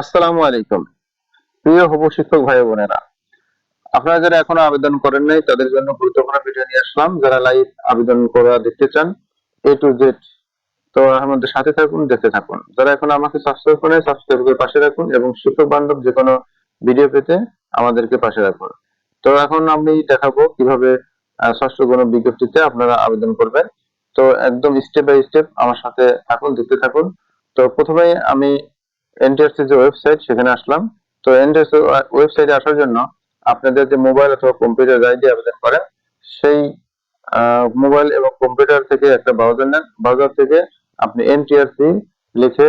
আসসালামু আলাইকুম। প্রিয় হব শিক্ষক ভাই বোনেরা, আপনারা যারা এখনও আবেদন করেন নাই, তাদের জন্য গুরুত্বপূর্ণ ভিডিও নিয়ে আসলাম। যারা লাইভ আবেদন করা দেখতে চান এ টু জেড তো আমাদের সাথে থাকুন, দেখতে থাকুন। যারা এখন আমাকে সাবস্ক্রাইব করেন সাবস্ক্রাইব করে পাশে রাখুন এবং শিক্ষক বান্ধব যে কোনো ভিডিও পেতে আমাদেরকে পাশে রাখুন। তো এখন আমি দেখাবো কীভাবে ষষ্ঠ গণ বিজ্ঞপ্তিতে আপনারা আবেদন করবেন। তো একদম স্টেপ বাই স্টেপ আমার সাথে থাকুন, দেখতে থাকুন। তো প্রথমে আমি এনটিআরসি যে ওয়েবসাইট, সেখানে আসলাম। তো এনটিআরসি ওয়েবসাইটে আসার জন্য আপনাদের যে মোবাইল অথবা কম্পিউটার গাইড দিয়ে আবেদন করেন, সেই মোবাইল এবং কম্পিউটার থেকে একটা ব্রাউজার নেন। ব্রাউজার থেকে আপনি এনটিআরসি লিখে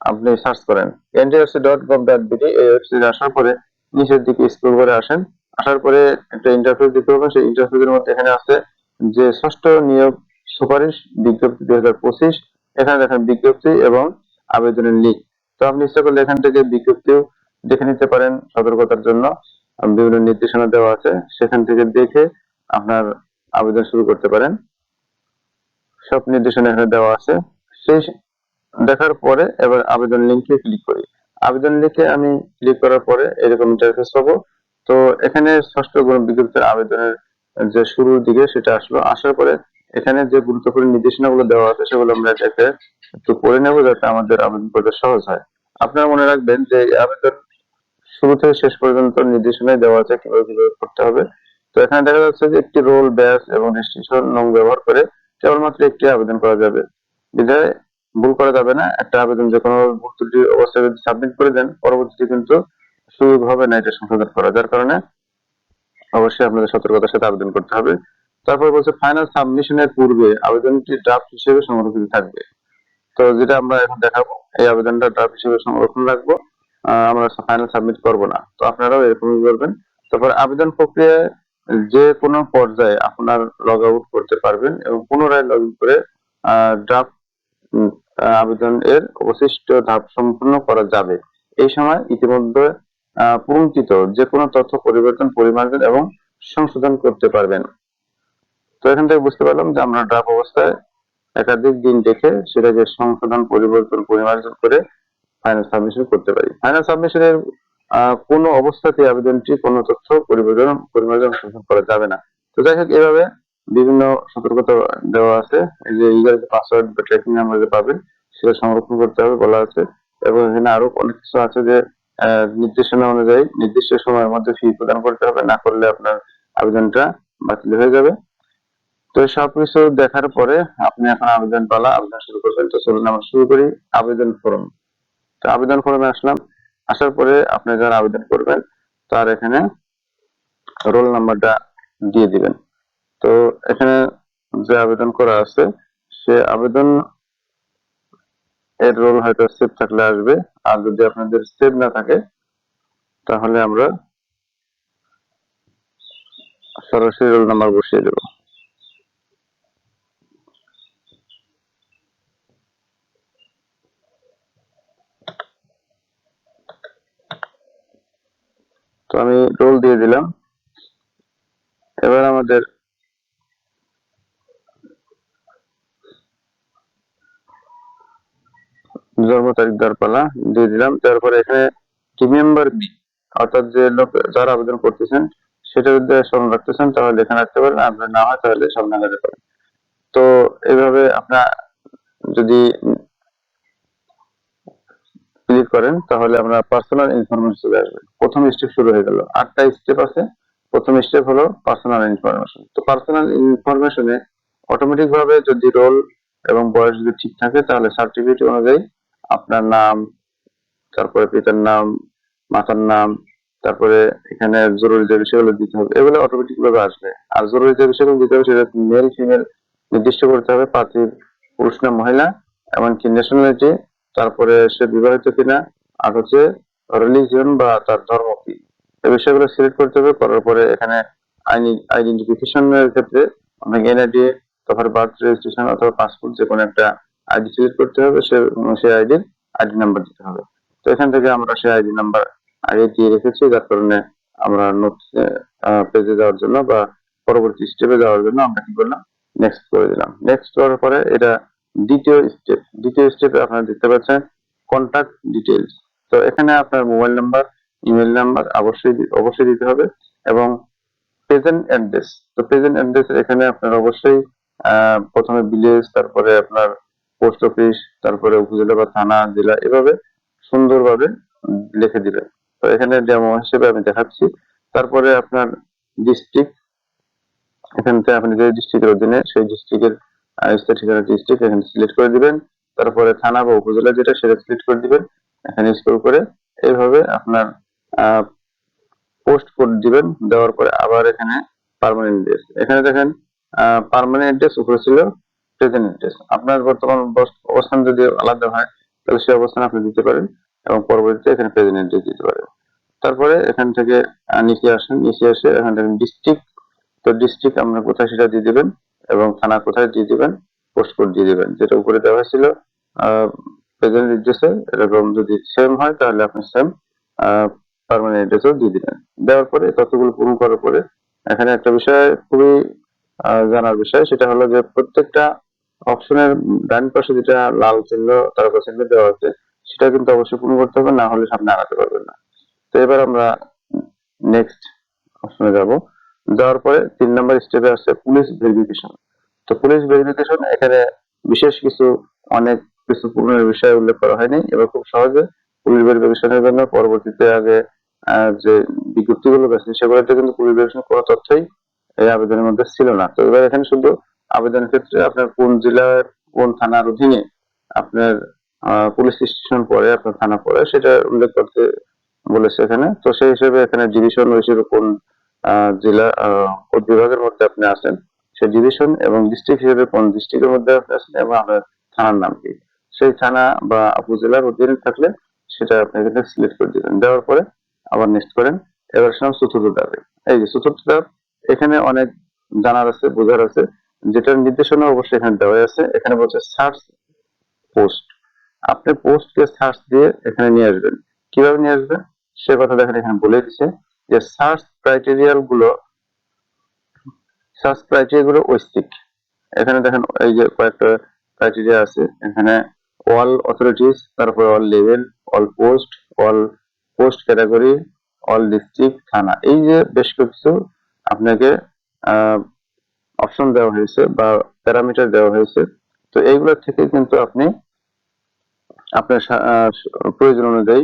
আপনি সার্চ করেন। NTRC dot gov dot BD, এই ওয়েবসাইটে আসার পরে নিচের দিকে স্ক্রল করে আসেন। আসার পরে একটা ইন্টারফেস দিতে হবে সেই ইন্টারফেসের মধ্যে এখানে আছে যে ষষ্ঠ নিয়োগ সুপারিশ বিজ্ঞপ্তি দুই হাজার পঁচিশ। এখানে দেখেন বিজ্ঞপ্তি এবং আবেদনের লিঙ্ক তো আপনি ইচ্ছা করলে এখান থেকে বিজ্ঞপ্তিও দেখে নিতে পারেন সতর্কতার জন্য। বিভিন্ন নির্দেশনা দেওয়া আছে, সেখান থেকে দেখে আপনার আবেদন শুরু করতে পারেন। সব নির্দেশনা এখানে দেওয়া আছে। সেই দেখার পরে এবার আবেদন লিঙ্কে ক্লিক করি। আবেদন লিঙ্কে আমি ক্লিক করার পরে এরকম ইন্টারফেস পাবো। তো এখানে ষষ্ঠ গ্রহণ বিজ্ঞপ্তির আবেদনের যে শুরুর দিকে সেটা আসলো। আসার পরে এখানে যে গুরুত্বপূর্ণ নির্দেশনাগুলো দেওয়া আছে, সেগুলো আমরা এটাকে একটু পড়ে নেব যাতে আমাদের আবেদন করতে সহজ হয়। আপনারা মনে রাখবেন যে আবেদন শুরু থেকে শেষ পর্যন্ত নির্দেশনায় দেওয়া আছে কীভাবে কীভাবে করতে হবে। তো এখানে দেখা যাচ্ছে যে একটি রোল, ব্যাস এবং রেজিস্ট্রেশন নং ব্যবহার করে কেবলমাত্র একটি আবেদন করা যাবে। বিধায় ভুল করা যাবে না। একটা আবেদন যে কোনো ভুল ত্রুটি অবস্থায় যদি সাবমিট করে দেন, পরবর্তীতে কিন্তু সুযোগ হবে না এটা সংশোধন করা। যার কারণে অবশ্যই আপনাদের সতর্কতার সাথে আবেদন করতে হবে। তারপর বলছে ফাইনাল সাবমিশনের পূর্বে আবেদনটি ড্রাফট হিসেবে সংরক্ষিত থাকবে। তো যেটা আমরা এখন দেখাবো এই আবেদনটা ড্রাফট হিসেবে সংরক্ষণ রাখব। আমরা ফাইনাল সাবমিট করব না। তো আপনারাও এরকমই করবেন। তারপর আবেদন প্রক্রিয়ায় যে কোনো পর্যায়ে আপনার লগ আউট করতে পারবেন এবং পুনরায় লগ ইন করে ড্রাফট আবেদন এর অবশিষ্ট ধাপ সম্পূর্ণ করা যাবে। এই সময় ইতিমধ্যে আহ, পুরস্কৃত যে কোনো তথ্য পরিবর্তন পরিমার্জন এবং সংশোধন করতে পারবেন। তো এখান থেকে বুঝতে পারলাম যে আমরা ড্রাফট অবস্থায় একাধিক দিন দেখে সেটাকে সংশোধন, পরিবর্তন, পরিমার্জন করে ফাইনাল সাবমিশন করতে পারি। ফাইনাল সাবমিশনের কোন অবস্থাতে আবেদনটি, কোনো তথ্য পরিবর্তন, পরিমার্জন সংশোধন করা যাবে না। তো যাই হোক, এভাবে বিভিন্ন সতর্কতা দেওয়া আছে। যে ইউজার পাসওয়ার্ড বা ট্র্যাকিং নাম্বার যে পাবেন, সেটা সংরক্ষণ করতে হবে বলা আছে। এবং এখানে আরও অনেক কিছু আছে যে নির্দেশনা অনুযায়ী নির্দিষ্ট সময়ের মধ্যে ফি প্রদান করতে হবে। না করলে আপনার আবেদনটা বাতিল হয়ে যাবে। তো সবকিছু দেখার পরে আপনি এখন আবেদন পালা আবেদন শুরু করবেন। তো চলুন আমরা শুরু করি আবেদন ফর্ম তো আবেদন ফর্মে আসলাম। আসার পরে আপনি যারা আবেদন করবেন, তার এখানে রোল নাম্বারটা দিয়ে দিবেন। তো এখানে যে আবেদন করা আছে, সে আবেদন এর রোল হয়তো সেভ থাকলে আসবে। আর যদি আপনাদের সেভ না থাকে, তাহলে আমরা সরাসরি রোল নাম্বার বসিয়ে দেবো তো আমি রোল দিয়ে দিলাম। এবার আমাদের জন্ম তারিখ দেওয়ার পালা দিয়ে দিলাম। তারপরে এখানে টিম মেম্বার বি অর্থাৎ যে লোক যারা আবেদন করতেছেন সেটা যদি স্মরণ রাখতেছেন, তাহলে এখানে রাখতে পারেন। আপনার না হয়, তাহলে সব না রাখতে পারেন। তো এইভাবে আপনার যদি করেন, তাহলে আমরা পার্সোনাল ইনফরমেশন চলে আসবে। প্রথম স্টেপ শুরু হয়ে গেল। আটটা স্টেপ আছে। প্রথম স্টেপ হলো পার্সোনাল ইনফরমেশন তো পার্সোনাল ইনফরমেশনে অটোমেটিক ভাবে যদি রোল এবং বয়স যদি ঠিক থাকে, তাহলে সার্টিফিকেট অনুযায়ী আপনার নাম, তারপরে পিতার নাম, মাতার নাম, তারপরে এখানে জরুরি যে বিষয়গুলো দিতে হবে, এগুলো অটোমেটিক ভাবে আসবে। আর জরুরি যে বিষয়গুলো দিতে হবে, সেটা মেল ফিমেল নির্দিষ্ট করতে হবে প্রার্থীর পুরুষ না মহিলা, এমনকি ন্যাশনালিটি তারপরে সে বিবাহিত কিনা, আর হচ্ছে রিলিজিয়ন বা তার ধর্ম কি? এই বিষয়গুলো সিলেক্ট করতে হবে, করার পরে এখানে আইডেন্টিফিকেশনের ক্ষেত্রে আপনাকে এনআইডি তারপরে বার্থ রেজিস্ট্রেশন অথবা পাসপোর্ট যে কোনো একটা আইডি সিলেক্ট করতে হবে, সে, সেই আইডির আইডি নাম্বার দিতে হবে। তো এখান থেকে আমরা সেই আইডি নাম্বার আগে দিয়ে রেখেছি, যার কারণে আমরা নোট পেজে যাওয়ার জন্য বা পরবর্তী স্টেপে যাওয়ার জন্য আমরা কি করলাম? নেক্সট করে দিলাম। নেক্সট করার পরে এটা দ্বিতীয় স্টেপ দ্বিতীয় স্টেপে আপনারা দেখতে পাচ্ছেন কন্টাক্ট ডিটেলস তো এখানে আপনার মোবাইল নাম্বার ইমেল নাম্বার অবশ্যই অবশ্যই দিতে হবে এবং প্রেজেন্ট অ্যাড্রেস তো প্রেজেন্ট অ্যাড্রেস এখানে আপনার অবশ্যই প্রথমে ভিলেজ তারপরে আপনার পোস্ট অফিস তারপরে উপজেলা বা থানা, জেলা এভাবে সুন্দরভাবে লিখে দিবেন। তো এখানে ডেমো হিসেবে আমি দেখাচ্ছি। তারপরে আপনার ডিস্ট্রিক্ট এখান থেকে আপনি যে ডিস্ট্রিক্টের অধীনে সেই ডিস্ট্রিক্টের ঠিকানা ডিস্ট্রিক্ট এখানে সিলেক্ট করে দিবেন। তারপরে থানা বা উপজেলা যেটা সেটা সিলেক্ট করে দিবেন। এখানে স্ক্রল করে এইভাবে আপনার পোস্ট কোড দিবেন। দেওয়ার পরে আবার এখানে পার্মানেন্ট ড্রেস এখানে দেখেন পার্মানেন্ট ড্রেস উপরে ছিল প্রেজেন্ট ড্রেস আপনার বর্তমান অবস্থান যদি আলাদা হয়, তাহলে সেই অবস্থান আপনি দিতে পারেন এবং পরবর্তীতে এখানে প্রেজেন্ট ড্রেস দিতে পারেন। তারপরে এখান থেকে নিচে আসেন। নিচে এসে এখান থেকে ডিস্ট্রিক্ট তো ডিস্ট্রিক্ট আপনার কোথায় সেটা দিয়ে দিবেন। এবং থানা কোথায় দিয়ে দিবেন? পোস্ট কোড দিয়ে দিবেন। যেটা উপরে দেওয়া হয়েছিল প্রেজেন্ট এড্রেসে এরকম যদি সেম হয়, তাহলে আপনি সেম পারমানেন্ট এড্রেসও দিয়ে দিবেন। দেওয়ার পরে ততগুলো পূরণ করার পরে, এখানে একটা বিষয় খুবই জানার বিষয়, সেটা হলো যে প্রত্যেকটা অপশনের ডান পাশে যেটা লাল চিহ্ন, তারকা চিহ্ন দেওয়া আছে, সেটা কিন্তু অবশ্যই পূরণ করতে হবে, না হলে সামনে আগাতে পারবেন না। তো এবার আমরা নেক্সট অপশনে যাব। যাওয়ার পরে তিন নম্বর স্টেপে আছে পুলিশ ভেরিফিকেশন তো পুলিশ ভেরিফিকেশন এখানে বিশেষ কিছু অনেক কিছু পূরণের বিষয় উল্লেখ করা হয়নি এবার খুব সহজে পুলিশ ভেরিফিকেশনের জন্য পরবর্তীতে আগে যে বিজ্ঞপ্তিগুলো গেছে সেগুলোতে কিন্তু পুলিশ ভেরিফিকেশন কোনো তথ্যই এই আবেদনের মধ্যে ছিল না। তো এবার এখানে শুধু আবেদনের ক্ষেত্রে আপনার কোন জেলার কোন থানার অধীনে আপনার পুলিশ স্টেশন পড়ে, আপনার থানা পড়ে, সেটা উল্লেখ করতে বলেছে এখানে। তো সেই হিসেবে এখানে ডিভিশন হিসেবে কোন জেলা আহ, বিভাগের মধ্যে আপনি আছেন। সেই ডিভিশন এবং ডিস্ট্রিক্ট হিসেবে কোন ডিস্ট্রিক্টের মধ্যে আপনি আছেন এবং আপনার থানার নাম কি? সেই থানা বা উপজেলার অধীনে থাকলে সেটা আপনি এখানে সিলেক্ট করে দিবেন। দেওয়ার পরে আবার নেক্সট করেন। এবার আসলাম চতুর্থ ধাপে। এই যে চতুর্থ ধাপ এখানে অনেক জানার আছে বোঝার আছে। যেটার নির্দেশনা অবশ্যই এখানে দেওয়া আছে। এখানে বলছে সার্চ পোস্ট আপনি পোস্টকে সার্চ দিয়ে এখানে নিয়ে আসবেন। কীভাবে নিয়ে আসবেন? সে কথা দেখেন এখানে বলে দিছে। যে সার্চ ক্রাইটেরিয়ালগুলো সার্চ ক্রাইটেরিয়া গুলো ঐচ্ছিক। এখানে দেখেন এই যে কয়েকটা ক্রাইটেরিয়া আছে। এখানে অল অথরিটিস তারপরে all level all post all post category all district থানা। এই যে বেশ কিছু আপনাকে অপশন দেওয়া হয়েছে বা প্যারামিটার দেওয়া হয়েছে। তো এইগুলো থেকে কিন্তু আপনি আপনার প্রয়োজন অনুযায়ী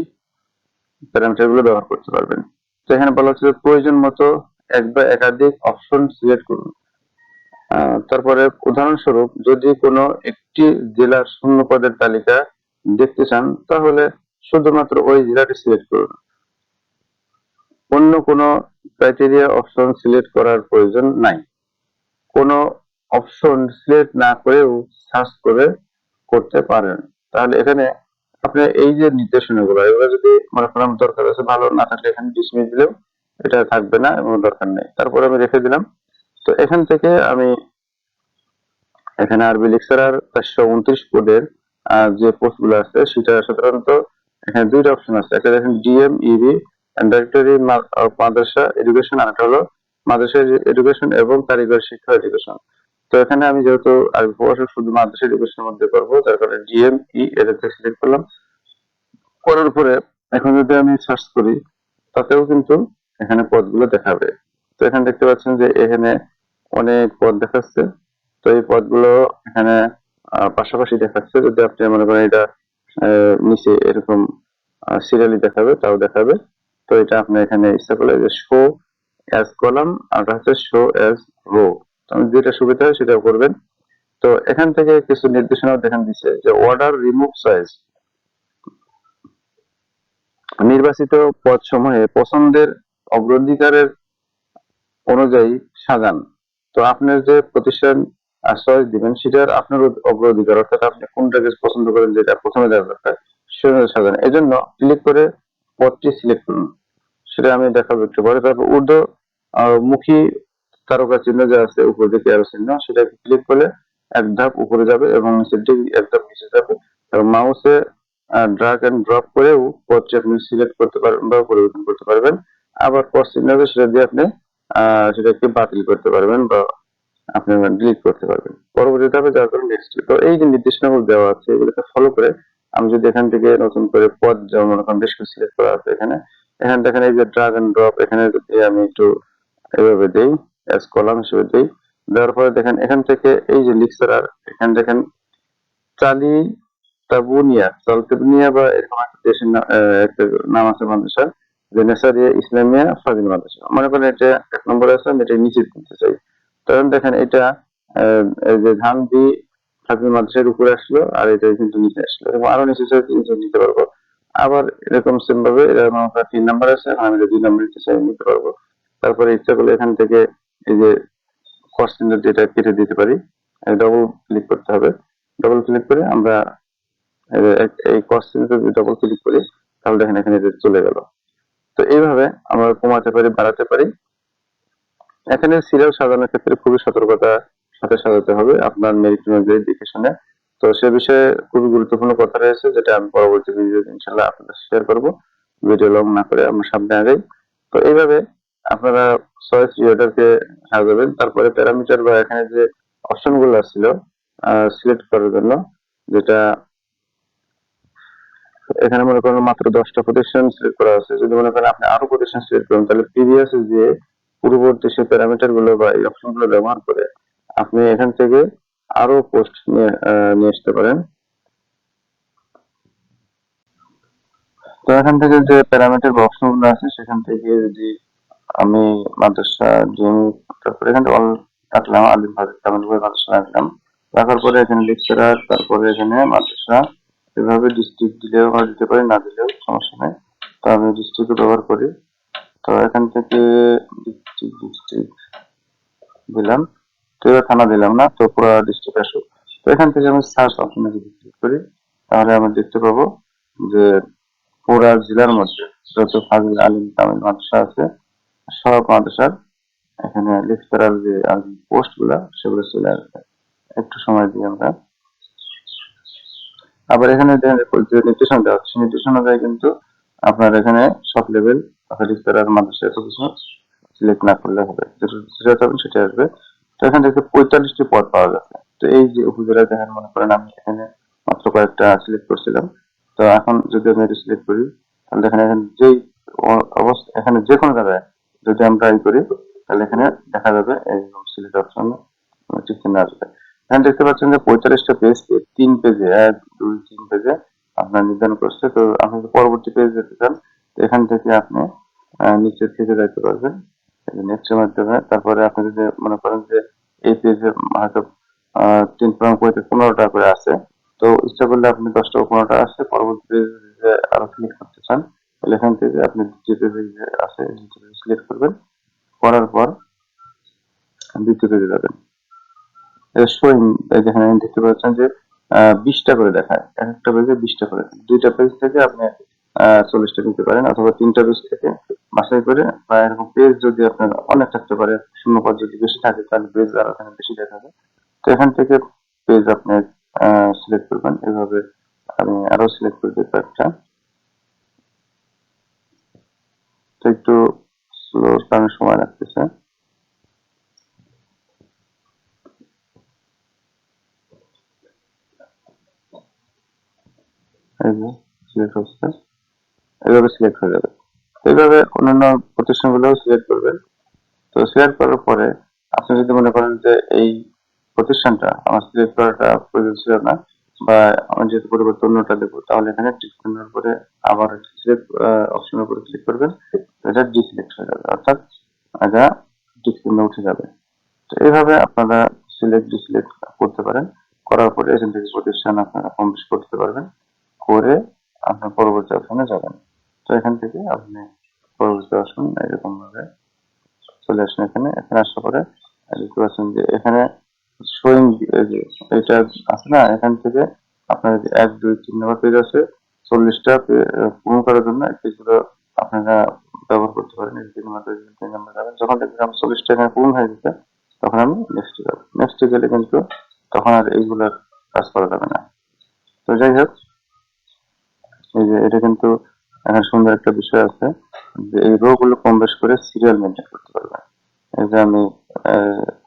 প্যারামিটারগুলো ব্যবহার করতে পারবেন। তো এখানে বলা হচ্ছে প্রয়োজন মতো এক বা একাধিক অপশন সিলেক্ট করুন। তারপরে উদাহরণস্বরূপ যদি কোনো একটি জেলার শূন্য পদের তালিকা দেখতে চান, তাহলে শুধুমাত্র ওই জেলাটি সিলেক্ট করুন। অন্য কোনো ক্রাইটেরিয়া অপশন সিলেক্ট করার প্রয়োজন নাই। কোনো অপশন সিলেক্ট না করেও সার্চ করে করতে পারেন। তাহলে এখানে আপনি এই যে নির্দেশনাগুলো, এগুলো যদি মনে করেন দরকার আছে, ভালো না থাকলে এখানে ডিসমিস দিলেও এটা থাকবে না এবং দরকার নেই। তারপরে আমি রেখে দিলাম। তো এখান থেকে আমি এখানে আরবি লেকচারার চারশো উনত্রিশ কোডের যে পোস্টগুলো আছে, সেটা সাধারণত এখানে দুইটা অপশন আছে। একটা দেখেন ডিএম, ইবি ডাইরেক্টরি মাদ্রাসা এডুকেশন আর একটা হলো মাদ্রাসা এডুকেশন এবং কারিগরি শিক্ষা এডুকেশন তো এখানে আমি যেহেতু আরবি প্রভাষক শুধু মাদ্রাসা এডুকেশনের মধ্যে করব, যার কারণে ডিএম ই এটাতে সিলেক্ট করলাম। করার পরে এখন যদি আমি সার্চ করি, তাতেও কিন্তু এখানে পদগুলো দেখাবে। তো এখানে দেখতে পাচ্ছেন যে এখানে অনেক পদ দেখাচ্ছে। তো এই পদগুলো এখানে পাশাপাশি দেখাচ্ছে। যদি আপনি মনে করেন এটা নিচে এরকম সিরিয়ালি দেখাবে, তাও দেখাবে। তো এটা আপনি এখানে ইচ্ছা করলে যে শো অ্যাজ কলাম আর হচ্ছে শো অ্যাজ রো যেটা সুবিধা হয় সেটা করবেন। তো এখান থেকে কিছু নির্দেশনা দেখেন দিচ্ছে যে অর্ডার রিমুভ সাইজ নির্বাচিত পদ সমূহে পছন্দের অগ্রাধিকারের অনুযায়ী সাজান। তো আপনার যে প্রতিষ্ঠান চয়েস দিবেন সেটার আপনার অগ্রাধিকার অর্থাৎ আপনি কোনটাকে পছন্দ করেন যেটা প্রথমে দেওয়া দরকার সে অনুযায়ী সাজান। এই জন্য ক্লিক করে পদটি সিলেক্ট করুন। সেটা আমি দেখাবো একটু পরে। তারপর ঊর্ধ্ব আহ, মুখী তারকা চিহ্ন যে আছে, উপর দিকে আরও চিহ্ন সেটাকে ক্লিক করলে এক ধাপ উপরে যাবে এবং নিচের দিকে এক ধাপ নিচে যাবে। এবং মাউসে ড্রাগ এন্ড ড্রপ করেও পদটি আপনি সিলেক্ট করতে পারবেন বা পরিবর্তন করতে পারবেন। আবার পদ চিহ্ন আছে, সেটা দিয়ে আপনি সেটাকে বাতিল করতে পারবেন বা আপনি ডিলিট করতে পারবেন। পরবর্তী ধাপে যাওয়ার পরে নেক্সট তো এই যে নির্দেশনাগুলো দেওয়া আছে, এগুলোকে ফলো করে আমি যদি এখান থেকে নতুন করে পদ যেমন মনে করেন বেশ কিছু সিলেক্ট করা আছে এখানে এখানে দেখেন এই যে ড্রাগ এন্ড ড্রপ এখানে যদি আমি একটু এভাবে দেই এস কলাম হিসেবে দেই। দেওয়ার পরে দেখেন, এখান থেকে এই যে লিক্সারার এখানে দেখেন, চালি তাবুনিয়া চলতেবনিয়া বা এরকম একটা দেশের একটা নাম আছে মাদ্রাসার যে নেসারিয়া ইসলামিয়া ফাজিল মাদ্রাসা। মনে করেন এটা এক নম্বরে আছে, আমি এটা নিচে দিতে চাই। তখন দেখেন এটা যে ধান দি ফাজিল মাদ্রাসার উপরে আসলো, আর এটা কিন্তু নিচে আসলো। এবং আরও নিচে নিচে নিতে পারব। আবার এরকম সেম ভাবে এরকম আমার তিন নাম্বার আছে আমি এটা দুই নাম্বার নিতে চাই, নিতে পারব। তারপরে ইচ্ছা করলে এখান থেকে এই যে কস্ট এটা কেটে দিতে পারি ডবল ক্লিক করতে হবে। ডবল ক্লিক করে আমরা এই যে এক- যদি ডবল ক্লিক করি, তাহলে দেখেন এখানে এটা চলে গেল। তো এইভাবে আমরা কমাতে পারি, বাড়াতে পারি। এখানে সিরিয়াল সাজানোর ক্ষেত্রে খুবই সতর্কতা সাথে সাজাতে হবে আপনার মেরিট অনুযায়ী দেখে শুনে তো সে বিষয়ে খুবই গুরুত্বপূর্ণ কথা রয়েছে, যেটা আমি পরবর্তী ভিডিও ইনশাল্লাহ আপনাদের শেয়ার করব। ভিডিও লং না করে আমরা সামনে আগাই। তো এইভাবে আপনারা চয়েস রিওটারকে সাজাবেন। তারপরে প্যারামিটার বা এখানে যে অপশনগুলো ছিল সিলেক্ট করার জন্য, যেটা এখানে মনে করেন মাত্র দশটা প্রতিষ্ঠান সিলেক্ট করা আছে। যদি মনে করেন আপনি আরও প্রতিষ্ঠান সিলেক্ট করেন, তাহলে প্রিভিয়াস যে পূর্ববর্তী সেই প্যারামিটারগুলো বা এই অপশনগুলো ব্যবহার করে আপনি এখান থেকে আরও পোস্ট নিয়ে আসতে পারেন। তো এখান থেকে যে প্যারামিটার বা অপশনগুলো আছে, সেখান থেকে যদি আমি মাদ্রাসা জিম তারপরে এখানে অল রাখলাম আলিম ভাবে তামিল ভাবে মাদ্রাসা রাখলাম। রাখার পরে এখানে লেকচারার তারপরে এখানে মাদ্রাসা। এভাবে ডিস্ট্রিক্ট দিলেও বা দিতে পারি, না দিলেও সমস্যা নেই। তো আমি ডিস্ট্রিক্ট ব্যবহার করি। তো এখান থেকে ডিস্ট্রিক্ট ডিস্ট্রিক্ট দিলাম। তো থানা দিলাম না, তো পুরো ডিস্ট্রিক্ট আসুক। তো এখান থেকে আমি সার্চ অপশনে যদি ক্লিক করি, তাহলে আমি দেখতে পাবো যে পুরা জেলার মধ্যে যত ফাজিল, আলিম, তামিল মাদ্রাসা আছে সব মাদ্রাসার এখানে লেকচারাল যে পোস্টগুলা সেগুলো চলে আসবে। একটু সময় দিয়ে আমরা। আবার এখানে যে নির্দেশনা দেওয়া হচ্ছে। নির্দেশনা অনুযায়ী কিন্তু আপনার এখানে সব লেভেল লেকচারার মাদ্রাসা, এত কিছু সিলেক্ট না করলে হবে। যেটা চাবেন সেটা আসবে। তো এখান থেকে পঁয়তাল্লিশটি পদ পাওয়া যাচ্ছে তো এই যে উপজেলা দেখেন, মনে করেন আমি এখানে মাত্র কয়েকটা সিলেক্ট করছিলাম। তো এখন যদি আমি এটা সিলেক্ট করি, তাহলে দেখেন এখানে যেই অবস্থা, এখানে যে কোনো জায়গায় যদি আমরা ই করি, তাহলে এখানে দেখা যাবে এই সিলেক্ট অপশন ঠিক চিহ্ন আসবে। এখানে দেখতে পাচ্ছেন যে পঁয়তাল্লিশটা পেজ তিন পেজে এক, দুই, তিন পেজে আপনার নির্ধারণ করছে। তো আপনি যদি পরবর্তী পেজ যেতে চান এখান থেকে আপনি নিচের থেকে যাইতে পারবেন। নেক্সটের মাধ্যমে। তারপরে আপনি যদি মনে করেন যে এই পেজে হয়তো তিন পয়েন্ট পঁয়ত্রিশ পনেরোটা করে আছে, তো ইচ্ছা করলে আপনি দশটা পনেরোটা আসছে পরবর্তী পেজে আরও সিলেক্ট করতে চান তাহলে এখান থেকে আপনি যে পেজে আছে সিলেক্ট করবেন। করার পর দ্বিতীয় পেজে যাবেন। শোয়িং যেখানে দেখতে পাচ্ছেন যে বিশটা করে দেখায়। এক একটা পেজে বিশটা করে। দুইটা পেজ থেকে আপনি চল্লিশটা নিতে পারেন অথবা তিনটা পেজ থেকে বাছাই করে বা এরকম পেজ যদি আপনার অনেক থাকতে পারে, শূন্য পদ যদি বেশি থাকে, তাহলে পেজ আর এখানে বেশি দেখাবে। তো এখান থেকে পেজ আপনি সিলেক্ট করবেন। এভাবে আমি আরও সিলেক্ট করে দিই কয়েকটা তো একটু স্লো কারণে সময় লাগতেছে। এইভাবে সিলেক্ট হয়ে যাবে। এইভাবে অন্যান্য প্রতিষ্ঠানগুলো সিলেক্ট করবেন তো সিলেক্ট করার পরে আপনি যদি মনে করেন যে এই প্রতিষ্ঠানটা, আমার সিলেক্ট করাটা প্রয়োজন ছিল না বা আমি যেহেতু পরিবর্তে অন্যটা দেবো, তাহলে এখানে ডিসপ্লের উপরে আবার সিলেক্ট অপশনের উপরে ক্লিক করবেন। এটা ডিসিলেক্ট হয়ে যাবে, অর্থাৎ এটা ডিসপ্লে উঠে যাবে। তো এইভাবে আপনারা সিলেক্ট ডিসিলেক্ট করতে পারেন। করার পরে এখান থেকে প্রতিষ্ঠান আপনারা কমপ্লিট করতে পারবেন। করে আপনার পরবর্তী অপশনে যাবেন। তো এখান থেকে আপনি পরবর্তী অপশন এরকম ভাবে চলে আসেন এখানে। এখানে আসার পরে দেখতে যে এখানে শোয়িং এটা আছে না, এখান থেকে আপনার এক, দুই, তিন নম্বর পেজ আছে, চল্লিশটা পূরণ করার জন্য পেজগুলো আপনারা ব্যবহার করতে পারেন তিন নম্বর পেজ তিন নম্বর যাবেন যখন দেখবেন আমার চল্লিশটা এখানে পূরণ হয়ে গেছে, তখন আমি নেক্সটে যাব। নেক্সটে গেলে কিন্তু তখন আর এইগুলোর কাজ করা যাবে না। তো যাই হোক, এই যে এটা কিন্তু এখানে সুন্দর একটা বিষয় আছে যে এই রো গুলো কম বেশ করে সিরিয়াল মেনটেন করতে পারবে এই যে আমি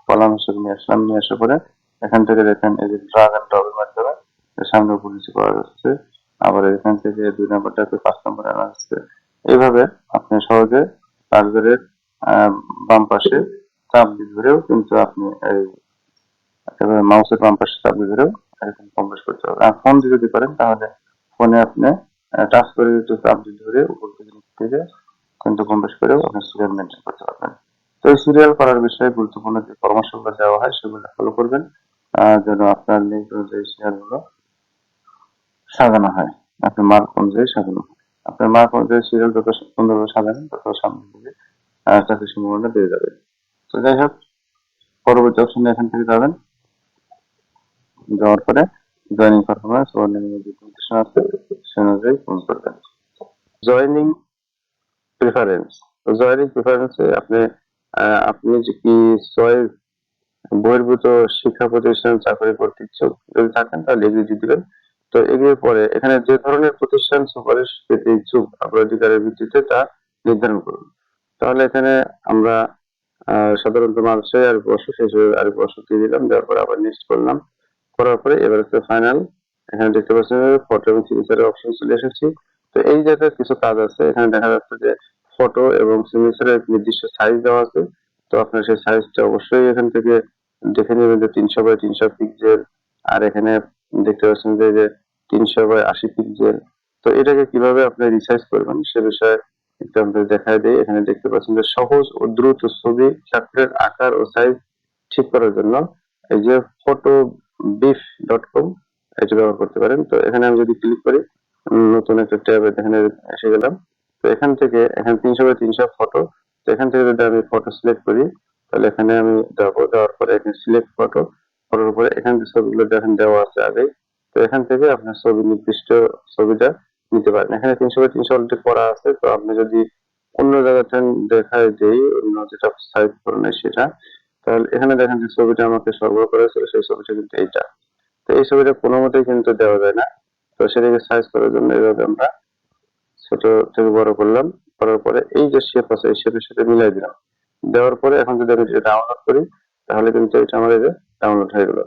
কলাম হিসেবে নিয়ে আসলাম, নিয়ে আসার পরে এখান থেকে দেখেন এই যে ড্রাগ এন্ড ড্রপের মাধ্যমে সামনে উপর করা যাচ্ছে। আবার এখান থেকে দুই নম্বরটাতে পাঁচ নম্বর আনা হচ্ছে। এইভাবে আপনি সহজে চার্জারের বাম পাশে চাপ দিয়ে ধরেও কিন্তু আপনি এই একেবারে মাউসের বাম পাশে চাপ দিয়ে ধরেও এরকম কম্প্রেস করতে পারবেন। আর ফোন দিয়ে যদি করেন তাহলে ফোনে আপনি টাচ করে একটু চাপ দিয়ে ধরে উপর থেকে কিন্তু কম্প্রেস করেও আপনি সিরিয়াল মেনটেন করতে পারবেন। সিরিয়াল করার বিষয়ে গুরুত্বপূর্ণ যে পরামর্শগুলো দেওয়া হয়, সেগুলো ফলো করবেন যেন আপনার নিজ অনুযায়ী সিরিয়ালগুলো সাজানো হয়। আপনার মার্ক অনুযায়ী সাজানো আপনার মার্ক অনুযায়ী সিরিয়াল যত সুন্দরভাবে সাজাবেন, তত সামনের দিকে চাকরির সম্ভাবনা বেড়ে যাবে। তো যাই হোক, পরবর্তী অপশনে এখান থেকে যাবেন। যাওয়ার পরে জয়েনিং পারফরমেন্স ও অন্যান্য যে আছে সে অনুযায়ী ফোন করবেন। জয়েনিং প্রিফারেন্স জয়েনিং প্রিফারেন্সে আপনি আপনি কি চয়েস বহির্ভূত শিক্ষা প্রতিষ্ঠান চাকরি করতে ইচ্ছুক যদি থাকেন, তাহলে এগ্রিজি দিবেন। তো এগিয়ে পরে এখানে যে ধরনের প্রতিষ্ঠান সুপারিশ পেতে ইচ্ছুক অগ্রাধিকারের ভিত্তিতে তা নির্ধারণ করুন। তাহলে এখানে আমরা সাধারণত মানুষের আর শেষ হয়ে আর বর্ষ দিয়ে দিলাম, দেওয়ার পরে আবার নেক্সট করলাম। করার পরে এবার হচ্ছে ফাইনাল এখানে দেখতে পাচ্ছেন ফটো এবং সিগনেচারের অপশন চলে এসেছি। তো এই জায়গায় কিছু কাজ আছে, এখানে দেখা যাচ্ছে যে ফটো এবং সিগনেচারের নির্দিষ্ট সাইজ দেওয়া আছে। তো আপনার সেই সাইজটা অবশ্যই এখান থেকে দেখে নেবেন যে তিনশো বাই তিনশো পিক্সেল আর এখানে দেখতে পাচ্ছেন যে তিনশো বাই আশি পিক্সেল তো এটাকে কীভাবে আপনি রিসাইজ করবেন সে বিষয়ে একটু আপনাদের দেখায় দিই। এখানে দেখতে পাচ্ছেন যে সহজ ও দ্রুত ছবি ছাত্রের আকার ও সাইজ ঠিক করার জন্য এই যে ফটো বিফ ডট কম এটা ব্যবহার করতে পারেন। তো এখানে আমি যদি ক্লিক করি, নতুন একটা ট্যাবে এখানে এসে গেলাম। এখান থেকে, এখানে তিনশো বাই তিনশো ফটো তো এখান থেকে যদি আমি ফটো সিলেক্ট করি, তাহলে এখানে আমি যাব দেওয়ার পরে এখানে সিলেক্ট ফটো ফটোর উপরে এখানে যে ছবিগুলো দেখেন, দেওয়া আছে আগে তো এখান থেকে আপনার ছবি, নির্দিষ্ট ছবিটা নিতে পারেন। এখানে তিনশো বাই তিনশো অলরেডি করা আছে। তো আপনি যদি অন্য জায়গাতে দেখায় দেই অন্য যেটা সাইজ করে নেয় সেটা, তাহলে এখানে দেখেন যে ছবিটা আমাকে সরবরাহ করা হয়েছিল, সেই ছবিটা কিন্তু এইটা। তো এই ছবিটা কোনো মতেই কিন্তু দেওয়া যায় না। তো সেটাকে সাইজ করার জন্য এভাবে আমরা ছোট থেকে বড় করলাম। করার পরে এই যে শেপ আছে, এই শেপের সাথে মিলাই দিলাম। দেওয়ার পরে এখন যদি আমি ডাউনলোড করি, তাহলে কিন্তু এটা আমার এই যে ডাউনলোড হয়ে গেল।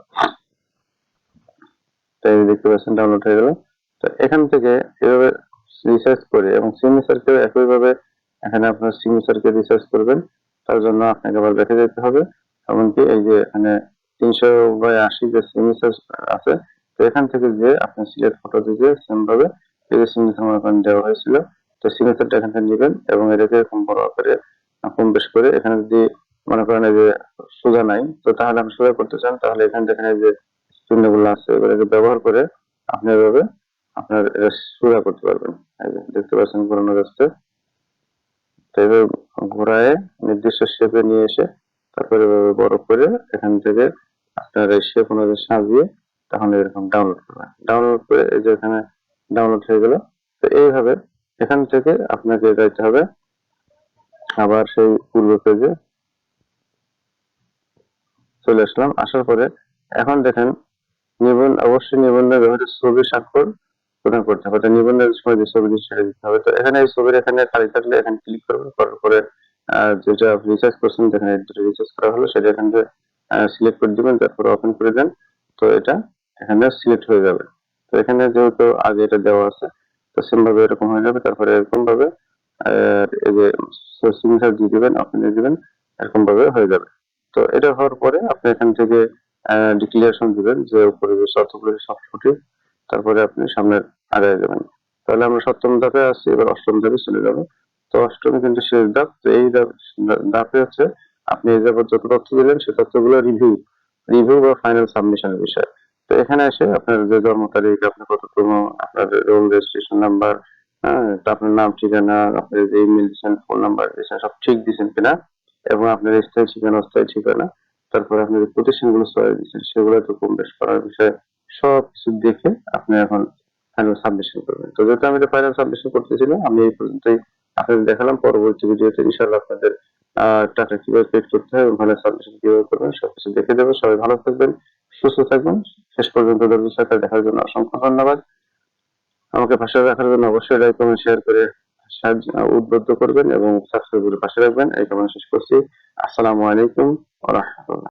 তাই দেখতে পাচ্ছেন ডাউনলোড হয়ে গেল। তো এখান থেকে এভাবে রিসার্চ করে এবং সিগনেচারকে একইভাবে এখানে আপনার সিগনেচারকে রিসার্চ করবেন। তার জন্য আপনাকে আবার দেখে যেতে হবে। এমনকি এই যে এখানে তিনশো বাই আশি যে সিগনেচার আছে, তো এখান থেকে যে আপনি সিলেক্ট ফটো দিয়ে সেম ভাবে দেওয়া হয়েছিল। তো সিগনেচারটা এখান থেকে নেবেন এবং এটাকে এরকম বড় আকারে কম বেশ করে এখানে যদি মনে করেন যে সোজা নাই, তো তাহলে আপনি সোজা করতে চান, তাহলে এখান থেকে যে চিহ্নগুলো আছে এগুলোকে ব্যবহার করে আপনি এভাবে আপনার এটা সোজা করতে পারবেন। দেখতে পাচ্ছেন ঘোরানো যাচ্ছে। তো এভাবে ঘোরায় নির্দিষ্ট শেপে নিয়ে এসে তারপরে এভাবে বড় করে এখান থেকে আপনার এই শেপ অনুযায়ী সাজিয়ে তখন এরকম ডাউনলোড করবেন। ডাউনলোড করে এই যে এখানে ডাউনলোড হয়ে গেল। তো এইভাবে এখান থেকে আপনাকে যাইতে হবে। আবার সেই পূর্ব পেজে চলে আসলাম। আসার পরে এখন দেখেন নিবন্ধ অবশ্যই নিবন্ধের ব্যবহৃত ছবি, স্বাক্ষর প্রদান করতে হবে। নিবন্ধের সময় যে ছবি সেটা দিতে হবে। তো এখানে এই ছবির এখানে খালি থাকলে এখানে ক্লিক করবেন, করার পরে যেটা রিচার্জ করছেন, যেখানে রিচার্জ করা হলো, সেটা এখান থেকে সিলেক্ট করে দিবেন, তারপরে ওপেন করে দেন। তো এটা এখানে সিলেক্ট হয়ে যাবে। তো এখানে যেহেতু আগে এটা দেওয়া আছে, তো সেম ভাবে এরকম হয়ে যাবে। তারপরে এরকম ভাবে এই যে দিয়ে দিবেন, আপনি দিয়ে দিবেন, এরকম ভাবে হয়ে যাবে। তো এটা হওয়ার পরে আপনি এখান থেকে ডিক্লারেশন দিবেন যে উপরে যে শর্তগুলো সব সঠিক। তারপরে আপনি সামনে আগায় যাবেন। তাহলে আমরা সপ্তম ধাপে আসছি এবার অষ্টম ধাপে চলে যাব। তো অষ্টম কিন্তু শেষ ধাপ, তো এই ধাপ- হচ্ছে আপনি এই যাবত যত তথ্য দিলেন সেই তথ্যগুলো রিভিউ রিভিউ বা ফাইনাল সাবমিশনের বিষয়। তো এখানে এসে আপনার যে জন্ম তারিখ, আপনার কততম, আপনার রোল রেজিস্ট্রেশন নাম্বার হ্যাঁ আপনার নাম, ঠিকানা, আপনার যে ইমেল দিচ্ছেন ফোন নাম্বার দিচ্ছেন সব ঠিক দিচ্ছেন কিনা এবং আপনার স্থায়ী ঠিকানা, অস্থায়ী ঠিকানা, তারপরে আপনি যে প্রতিষ্ঠানগুলো সহায় দিচ্ছেন সেগুলো তো কম বেশ করার বিষয়ে সব কিছু দেখে আপনি এখন ফাইনাল সাবমিশন করবেন। তো যেহেতু আমি ফাইনাল সাবমিশন করতেছিলাম, আমি এই পর্যন্তই আপনাদের দেখালাম। পরবর্তী ভিডিওতে ইনশাআল্লাহ আপনাদের টাকা কীভাবে পেড করতে হয় এবং সাবমিশন কীভাবে করবেন, সবকিছু দেখে দেবো। সবাই ভালো থাকবেন। সুস্থ থাকবেন শেষ পর্যন্ত ধৈর্য সাথে দেখার জন্য অসংখ্য ধন্যবাদ। আমাকে পাশে রাখার জন্য অবশ্যই লাইক কমেন্ট শেয়ার করে সাহায্য, উদ্বুদ্ধ করবেন এবং সাবস্ক্রাইব করে পাশে রাখবেন। এই কামনা শেষ করছি। আসসালামু আলাইকুম রাহমাতুল্লাহ।